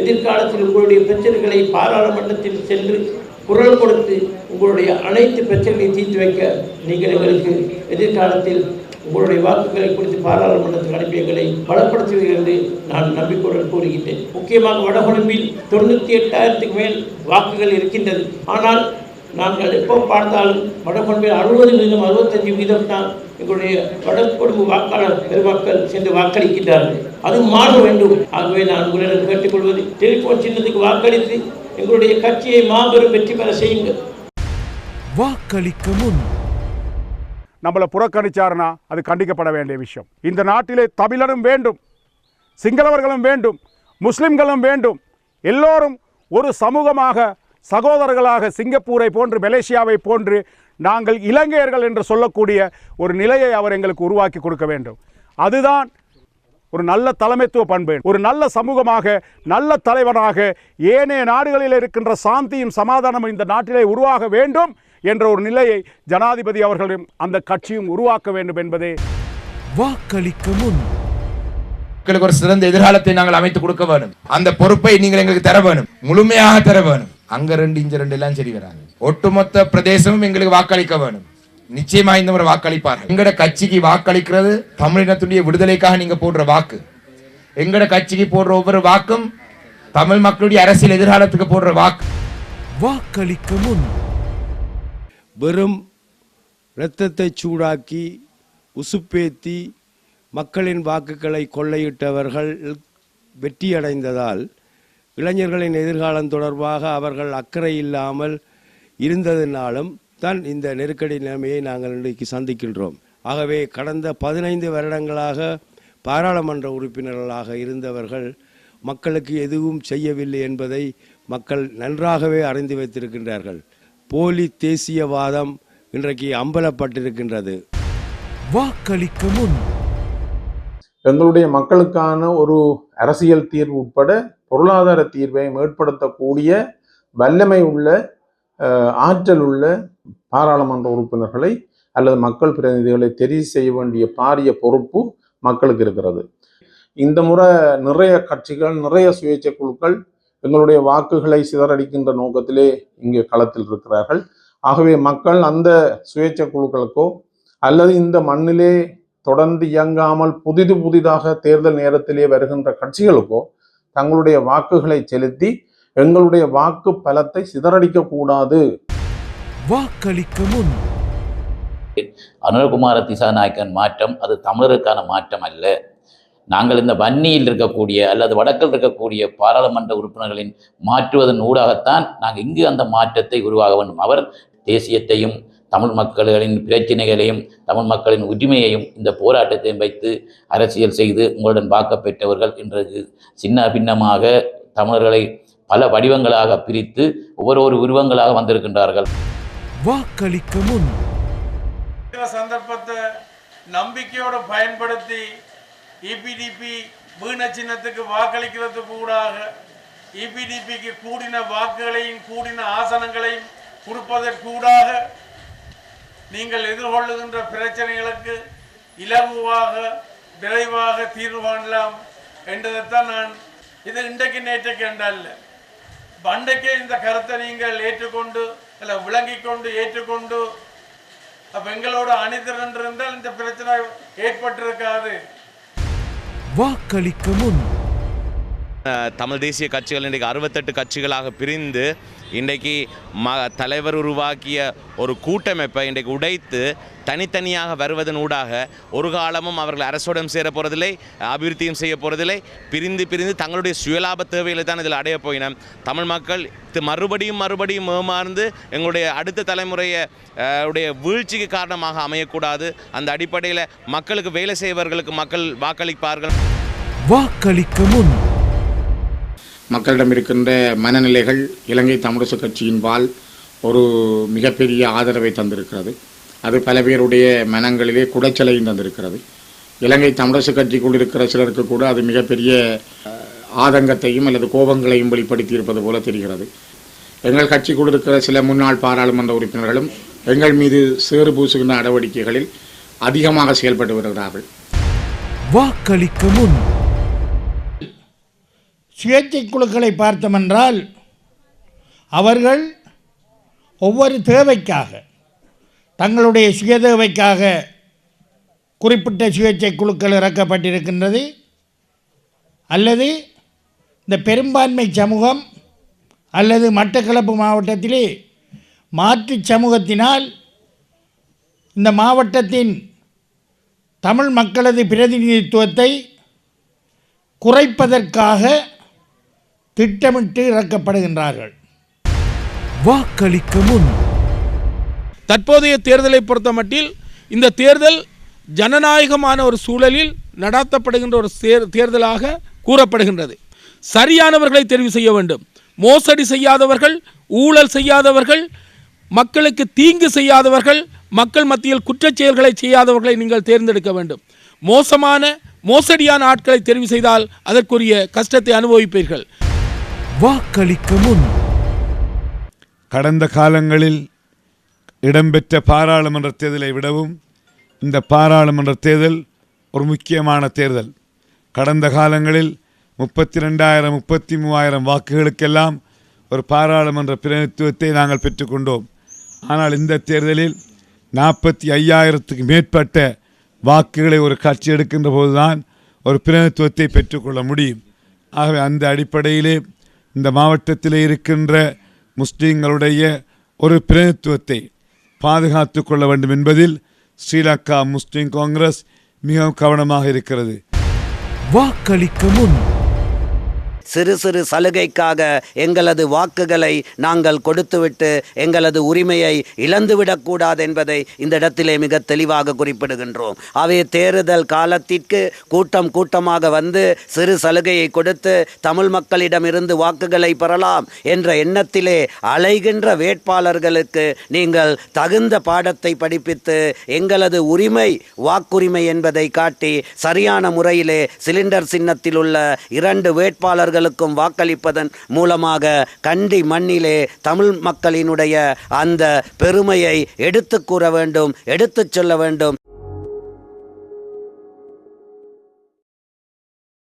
எதிர்காலத்தில் உங்களுடைய பிரச்சனைகளை பாராளுமன்றத்தில் சென்று குரல் கொடுத்து உங்களுடைய அனைத்து பிரச்சனைகளையும் தீர்த்து வைக்க நீங்கள் எங்களுக்கு எதிர்காலத்தில் உங்களுடைய வாக்குகளை குறித்து பாராளுமன்றத்தில் அனுப்பி எங்களை பலப்படுத்துவீர்கள் என்று நான் நம்பிக்கையுடன் கூறுகின்றேன். முக்கியமாக வடகொழும்பில் தொண்ணூற்றி எட்டாயிரத்துக்கு மேல் வாக்குகள் இருக்கின்றது. ஆனால் நாங்கள் எப்போ பார்த்தாலும் வடகொழும்பில் அறுபது வீதம் அறுபத்தஞ்சு வீதம் தான் எங்களுடைய வடகொழும்பு வாக்காளர் பெருமக்கள் சென்று வாக்களிக்கின்றார்கள். அது மாற வேண்டும். ஆகவே நான் உங்களிடம் கேட்டுக்கொள்வது டெலிபோன் சின்னத்துக்கு வாக்களித்து எங்களுடைய கட்சியை மாபெரும் வெற்றி பெற செய்யுங்கள். வாக்களிக்க முன். நம்மளை புறக்கணிச்சாருன்னா அது கண்டிக்கப்பட வேண்டிய விஷயம். இந்த நாட்டிலே தமிழரும் வேண்டும் சிங்களவர்களும் வேண்டும் முஸ்லிம்களும் வேண்டும். எல்லோரும் ஒரு சமூகமாக சகோதரர்களாக சிங்கப்பூரை போன்று மலேசியாவை போன்று நாங்கள் இலங்கையர்கள் என்று சொல்லக்கூடிய ஒரு நிலையை அவர் எங்களுக்கு உருவாக்கி கொடுக்க வேண்டும். அதுதான் ஒரு நல்ல தலைமைத்துவ பண்பு ஒரு நல்ல சமூகமாக நல்ல தலைவனாக ஏனைய நாடுகளில் இருக்கின்ற சாந்தியும் சமாதானமும் இந்த நாட்டிலே உருவாக வேண்டும் என்ற ஒரு நிலையை ஜனாதிபதி அவர்களும் அந்த கட்சியும் உருவாக்க வேண்டும் என்பதே வாக்களிக்க முன். மக்களுக்கு ஒரு சிறந்த எதிர்காலத்தை நாங்கள் அமைத்து கொடுக்க வேணும் அந்த பொறுப்பை நீங்கள் எங்களுக்கு தர வேணும் முழுமையாக தர வேணும் அங்க ரெண்டு இங்க ரெண்டு எல்லாம் சரி வராது. ஒட்டுமொத்த பிரதேசமும் எங்களுக்கு வாக்களிக்க வேணும். நிச்சயமா இந்த முறை வாக்களிப்பார்கள். எங்கட கட்சிக்கு வாக்களிக்கிறது தமிழினத்துடைய விடுதலைக்காக நீங்க போடுற வாக்கு. எங்கட கட்சிக்கு போடுற ஒவ்வொரு வாக்கும் தமிழ் மக்களுடைய அரசியல் எதிர்காலத்துக்கு போடுற வாக்கு. வாக்களிக்க முன். வெறும் இரத்தத்தை சூடாக்கி உசுப்பேத்தி மக்களின் வாக்குகளை கொள்ளையிட்டவர்கள் வெற்றியடைந்ததால் இளைஞர்களின் எதிர்காலம் தொடர்பாக அவர்கள் அக்கறை இல்லாமல் இருந்ததினாலும் தான் இந்த நெருக்கடி நிலைமையை நாங்கள் இன்றைக்கு சந்திக்கின்றோம். ஆகவே கடந்த பதினைந்து வருடங்களாக பாராளுமன்ற உறுப்பினர்களாக இருந்தவர்கள் மக்களுக்கு எதுவும் செய்யவில்லை என்பதை மக்கள் நன்றாகவே அறிந்து வைத்திருக்கின்றார்கள். போலி தேசியவாதம் இன்றைக்கு அம்பலப்பட்டிருக்கின்றது. வாக்களிக்க முன். எங்களுடைய மக்களுக்கான ஒரு அரசியல் தீர்வு உட்பட பொருளாதார தீர்வை மேற்படுத்தக்கூடிய வல்லமை உள்ள ஆற்றல் உள்ள பாராளுமன்ற உறுப்பினர்களை அல்லது மக்கள் பிரதிநிதிகளை தெரிவு செய்ய வேண்டிய பாரிய பொறுப்பு மக்களுக்கு இருக்கிறது. இந்த முறை நிறைய கட்சிகள் நிறைய சுயேட்சை குழுக்கள் எங்களுடைய வாக்குகளை சிதறடிக்கின்ற நோக்கத்திலே இங்கே களத்தில் இருக்கிறார்கள். ஆகவே மக்கள் அந்த சுயேட்சை குழுக்களுக்கோ அல்லது இந்த மண்ணிலே தொடர்ந்து இயங்காமல் புதிது புதிதாக தேர்தல் நேரத்திலே வருகின்ற கட்சிகளுக்கோ தங்களுடைய வாக்குகளை செலுத்தி எங்களுடைய வாக்கு பலத்தை சிதறடிக்க கூடாது வாக்களிக்க முன். அனுரகுமார திசாநாயக்கன் மாற்றம் அது தமிழருக்கான மாற்றம் அல்ல. நாங்கள் இந்த வன்னியில் இருக்கக்கூடிய அல்லது வடக்கில் இருக்கக்கூடிய பாராளுமன்ற உறுப்பினர்களின் மாற்றுவதன் ஊடாகத்தான் நாங்கள் இங்கு அந்த மாற்றத்தை உருவாக வேண்டும். அவர் தேசியத்தையும் தமிழ் மக்களின் பிரச்சினைகளையும் தமிழ் மக்களின் உரிமையையும் இந்த போராட்டத்தையும் வைத்து அரசியல் செய்து உங்களுடன் பார்க்க பெற்றவர்கள் இன்றைக்கு சின்ன பின்னமாக தமிழர்களை பல வடிவங்களாக பிரித்து ஒவ்வொரு ஒரு உருவங்களாக வந்திருக்கின்றார்கள். வாக்களிக்க முன். சந்தர்ப்பத்தை நம்பிக்கையோடு பயன்படுத்தி இபிடிபி வீண சின்னத்துக்கு வாக்களிக்கிறதுக்கு கூடாக இபிடிபிக்கு கூடின வாக்குகளையும் கூடின ஆசனங்களையும் கொடுப்பதற்கூடாக நீங்கள் எதிர்கொள்ளுகின்ற பிரச்சனைகளுக்கு இலகுவாக விரைவாக தீர்வு காணலாம் என்றதைத்தான் நான் இது இன்றைக்கு நேற்றைக்கு என்றல்ல பண்டைக்கே இந்த கருத்தை நீங்கள் ஏற்றுக்கொண்டு இல்லை விளங்கிக் கொண்டு ஏற்றுக்கொண்டு அப்போ எங்களோட அணிதிரண்டிருந்தால் இந்த பிரச்சனை ஏற்பட்டிருக்காது. வாக்களிக்க முன் தமிழ் தேசிய கட்சிகள் இன்றைக்கு அறுபத்தெட்டு கட்சிகளாக பிரிந்து இன்றைக்கு ம தலைவர் உருவாக்கிய ஒரு கூட்டமைப்பை இன்றைக்கு உடைத்து தனித்தனியாக வருவதன் ஊடாக ஒரு காலமும் அவர்கள் அரசுடன் சேர போகிறதில்லை அபிவிருத்தியும் செய்ய போகிறதில்லை பிரிந்து பிரிந்து தங்களுடைய சுயலாப தேவைகளை தான் இதில் அடைய போயினம் தமிழ் மக்கள் மறுபடியும் மறுபடியும் ஏமாந்து எங்களுடைய அடுத்த தலைமுறையை உடைய வீழ்ச்சிக்கு காரணமாக அமையக்கூடாது. அந்த அடிப்படையில் மக்களுக்கு வேலை செய்வர்களுக்கு மக்கள் வாக்களிப்பார்கள். வாக்களிக்க முன் மக்களிடம் இருக்கின்ற மனநிலைகள் இலங்கை தமிழரசு கட்சியின்பால் ஒரு மிகப்பெரிய ஆதரவை தந்திருக்கிறது. அது பல பேருடைய மனங்களிலே குடைச்சலையும் தந்திருக்கிறது. இலங்கை தமிழரசு கட்சிக்குள் இருக்கிற சிலருக்கு கூட அது மிகப்பெரிய ஆதங்கத்தையும் அல்லது கோபங்களையும் வெளிப்படுத்தி இருப்பது போல தெரிகிறது. எங்கள் கட்சிக்குள் இருக்கிற சில முன்னாள் பாராளுமன்ற உறுப்பினர்களும் எங்கள் மீது சேறு பூசுகின்ற நடவடிக்கைகளில் அதிகமாக செயல்பட்டு வருகிறார்கள். வாக்களிக்க முன் சுயேட்சை குழுக்களை பார்த்தோமென்றால் அவர்கள் ஒவ்வொரு தேவைக்காக தங்களுடைய சுய தேவைக்காக குறிப்பிட்ட சுயேட்சை குழுக்கள் இறக்கப்பட்டிருக்கின்றது அல்லது இந்த பெரும்பான்மை சமூகம் அல்லது மட்டக்களப்பு மாவட்டத்திலே மாற்று சமூகத்தினால் இந்த மாவட்டத்தின் தமிழ் மக்களது பிரதிநிதித்துவத்தை குறைப்பதற்காக திட்டமிட்டு இறக்கப்படுகின்றார்கள். வாக்களிக்க முன். தற்போதைய தேர்தலை பொறுத்தமட்டில் இந்த தேர்தல் ஜனநாயகமான ஒரு சூழலில் நடாத்தப்படுகின்ற ஒரு தேர் தேர்தலாக கூறப்படுகின்றது. சரியானவர்களை தெரிவு செய்ய வேண்டும். மோசடி செய்யாதவர்கள் ஊழல் செய்யாதவர்கள் மக்களுக்கு தீங்கு செய்யாதவர்கள் மக்கள் மத்தியில் குற்றச் செயல்களை செய்யாதவர்களை நீங்கள் தேர்ந்தெடுக்க வேண்டும். மோசமான மோசடியான ஆட்களை தெரிவு செய்தால் அதற்குரிய கஷ்டத்தை அனுபவிப்பீர்கள். வாக்களிக்க முன். கடந்த காலங்களில் இடம்பெற்ற பாராளுமன்ற தேர்தலை விடவும் இந்த பாராளுமன்ற தேர்தல் ஒரு முக்கியமான தேர்தல். கடந்த காலங்களில் முப்பத்தி ரெண்டாயிரம் முப்பத்தி மூவாயிரம் வாக்குகளுக்கெல்லாம் ஒரு பாராளுமன்ற பிரதிநிதித்துவத்தை நாங்கள் பெற்றுக்கொண்டோம். ஆனால் இந்த தேர்தலில் நாற்பத்தி ஐயாயிரத்துக்கு மேற்பட்ட வாக்குகளை ஒரு கட்சி எடுக்கின்ற போதுதான் ஒரு பிரதிநிதித்துவத்தை பெற்றுக்கொள்ள முடியும். ஆகவே அந்த அடிப்படையிலே இந்த மாவட்டத்தில் இருக்கின்ற முஸ்லீம்களுடைய ஒரு பிரதித்துவத்தை பாதுகாத்து கொள்ள வேண்டும் என்பதில் ஸ்ரீலங்கா முஸ்லீம் காங்கிரஸ் மிகவும் கவனமாக இருக்கிறது. வாக்களிக்க முன். சிறு சிறு சலுகைக்காக எங்களது வாக்குகளை நாங்கள் கொடுத்துவிட்டு எங்களது உரிமையை இழந்துவிடக்கூடாது என்பதை இந்த இடத்திலே மிக தெளிவாக குறிப்பிடுகின்றோம். அவை தேர்தல் காலத்திற்கு கூட்டம் கூட்டமாக வந்து சிறு சலுகையை கொடுத்து தமிழ் மக்களிடமிருந்து வாக்குகளை பெறலாம் என்ற எண்ணத்திலே அலைகின்ற வேட்பாளர்களுக்கு நீங்கள் தகுந்த பாடத்தை படிப்பித்து எங்களது உரிமை வாக்குரிமை என்பதை காட்டி சரியான முறையிலே சிலிண்டர் சின்னத்தில் உள்ள இரண்டு அவர்களுக்கும் வாக்களிப்பதன் மூலமாக கண்டி மண்ணிலே தமிழ் மக்களினுடைய அந்த பெருமையை எடுத்துக் கூற வேண்டும் எடுத்துச் சொல்ல வேண்டும்.